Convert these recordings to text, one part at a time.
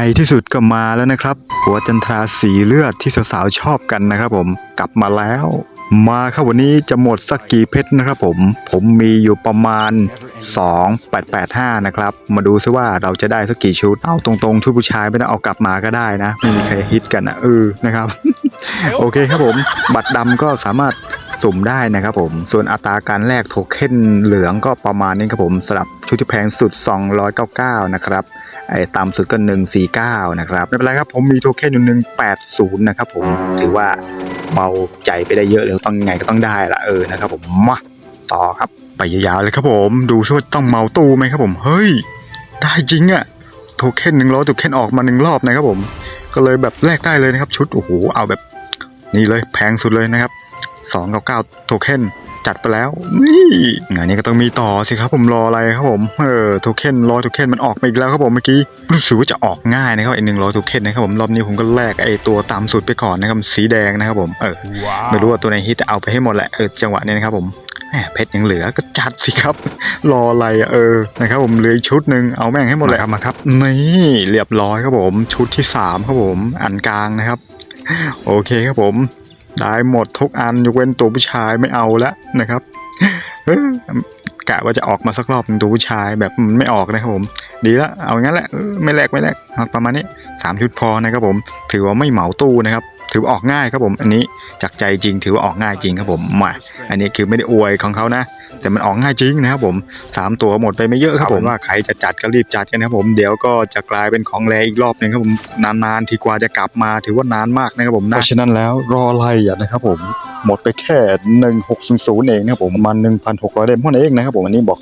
ในที่สุดก็มาแล้วนะครับ หัวจันทราสีเลือดที่สาวๆชอบกันนะครับผมกลับมาแล้ว มาครับวันนี้จะหมดสักกี่เพชรนะครับผมผมมีอยู่ประมาณ 2885 นะครับ มาดูซิว่าเราจะได้สักกี่ชุด เอาตรงๆ ชุดผู้ชายไม่ต้องเอากลับมาก็ได้นะ ไม่มีใครฮิตกันนะเออนะครับ โอเคครับผมบัตรดำก็สามารถสุ่มได้นะครับผมส่วนอัตราการแลกโทเค็นเหลืองก็ประมาณนี้ครับผมสำหรับ ชุดที่แพงสุด 299 นะครับ ไอ้ต่ำสุดก็ 149 นะครับ ไม่เป็นไรครับ ผมมีโทเค็นอยู่ 180 นะครับผม ถือว่าเบาใจไปได้เยอะเลยต้องไงก็ต้องได้ละเออนะครับผมมาต่อครับไปยาวๆเลยครับผม ดูซิว่าต้องเมาตู้ไหมครับผม เฮ้ย ได้จริงอะโทเค็นหนึ่งร้อยโทเค็นออกมาหนึ่งรอบนะครับผม ก็เลยแบบแลกได้เลยนะครับ ชุดโอ้โหเอาแบบนี่เลยแพงสุดเลยนะครับ299โทเค็น จัดไปแล้วนี่งานนี้ก็ต้องมีต่อสิครับผมรออะไรครับผมเออโทเค็นรอโทเค็นมันออกมาอีกแล้วครับผมเมื่อกี้รู้สึกว่าจะออกง่ายนะครับไอ้หนึ่งร้อยโทเค็นนะครับผมรอบนี้ผมก็แลกไอ้ตัวตามสุดไปก่อนนะครับสีแดงนะครับผมเออไม่รู้ว่าตัวไหนฮิตแต่เอาไปให้หมดแหละเออจังหวะนี้นะครับผมแหมเพชรยังเหลือก็จัดสิครับ รออะไรอะเออนะครับผมเหลืออีกชุดหนึ่งเอาแม่งให้หมดเลยเอามาครับนี่เรียบร้อยครับผมชุดที่สามครับผมอันกลางนะครับ โอเคครับผม ได้หมดทุกอันยกเว้นตัวผู้ชายไม่เอาแล้วนะครับกะว่าจะออกมาสักรอบตัวผู้ชายแบบมันไม่ออกนะครับผม ดีละเอางั้นแหละไม่แลกไม่แลกประมาณนี้สามชุดพอนะครับผม ถือว่าไม่เหมาตู้นะครับถือว่าออกง่ายครับผม อันนี้จากใจจริงถือว่าออกง่ายจริงครับผมมาอันนี้คือไม่ได้อวยของเขานะ แต่มันออกง่ายจริงนะครับผมสามตัวหมดไปไม่เยอะครับผมว่าใครจะจัดก็รีบจัดกันนะครับผมเดี๋ยวก็จะกลายเป็นของแรอีกรอบหนึงครับผมนานๆทีกว่าจะกลับมาถือว่านานมากนะครับผมนะเพราะฉะนั้นแล้วรออะไรอะนะครับผมหมดไปแค่ 1600 เองนะครับผมประมาณ1,600 เล่มเท่านั้นเองนะครับผมอันนี้บอก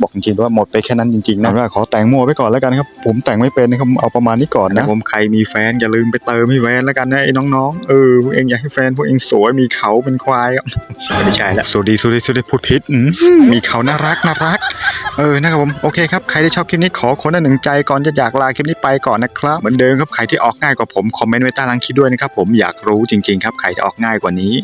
บอกจริงๆว่าหมดไปแค่นั้นจริงๆนะว่าขอแต่งมั่วไปก่อนแล้วกันครับผมแต่งไม่เป็นนะครับเอาประมาณนี้ก่อนนะผมใครมีแฟนอย่าลืมไปเติมให้แฟนแล้วกันนะไอ้น้องๆเออพวกเองอยากให้แฟนพวกเองสวยมีเขาเป็นควายครับไม่ใช่ละสวัสดีสวัสดีสวัสดีพูดผิดอืมมีเขาน่ารักน่ารักเออนะครับผมโอเคครับใครที่ชอบคลิปนี้ขอคนละหนึ่งใจก่อนจะอยากลาคลิปนี้ไปก่อนนะครับเหมือนเดิมครับใครที่ออกง่ายกว่าผมคอมเมนต์ไว้ใต้ล่างคลิปด้วยนะครับผมอยากรู้จริงๆครับใครจะออกง่ายกว่านี้